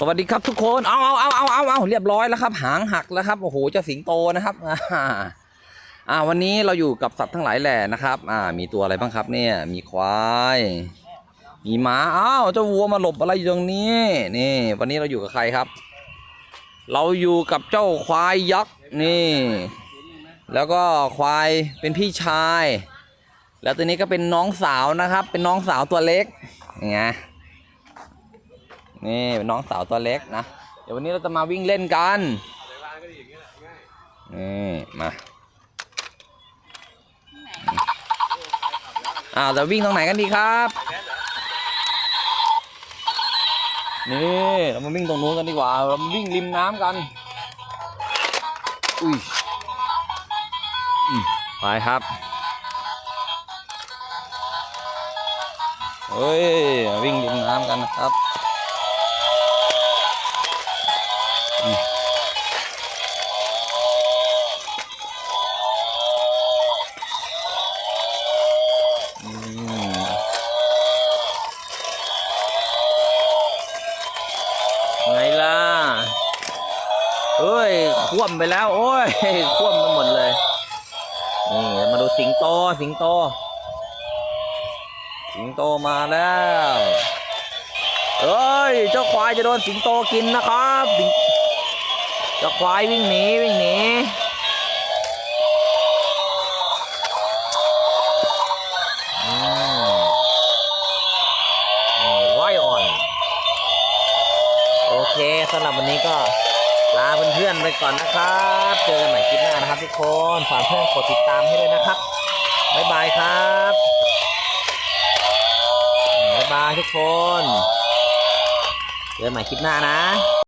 สวัสดีครับทุกคนเอาเอาเอาเอาเอาเอาเรียบร้อยแล้วครับ หางหักแล้วครับโอ้โหเจ้าสิงโตนะครับอ่าวันนี้เราอยู่กับสัตว์ทั้งหลายแหล่นะครับ อ่า มีตัวอะไรบ้างครับเนี่ย มีควาย มีหมาอ้าวเจ้าวัวมาหลบอะไรอยู่ตรงนี้นี่ วันนี้เราอยู่กับใครครับ เราอยู่กับเจ้าควายยักษ์นี่ แล้วก็ควายเป็นพี่ชาย แล้วตัวนี้ก็เป็นน้องสาวนะครับ เป็นน้องสาวตัวเล็กนี่ไง นี่เป็นน้องสาวตัวเล็กนะ เดี๋ยววันนี้เราจะมาวิ่งเล่นกันนี่มาอ้าวจะวิ่งตรงไหนกันดีครับนี่เรามาวิ่งตรงนู้นกันดีกว่า เรามาวิ่งริมน้ำกัน อุ้ยไปครับเฮ้ยวิ่งริมน้ำกันนะครับ เอ้ยคว่ำไปแล้ว โอ้ยคว่ำไปหมดเลย นี่มาดูสิงโตสิงโต สิงโตมาแล้วเอ้ยเจ้าควายจะโดนสิงโตกินนะครับเจ้าควายวิ่งหนีวิ่งหนีไล่อ่อน โอเคสำหรับวันนี้ก็ ลาเพื่อนๆไปก่อนนะครับ เจอกันใหม่คลิปหน้านะครับทุกคนฝากเพื่อนกดติดตามให้ด้วยนะครับบ๊ายบายครับบ๊ายบายทุกคน เจอกันใหม่คลิปหน้านะ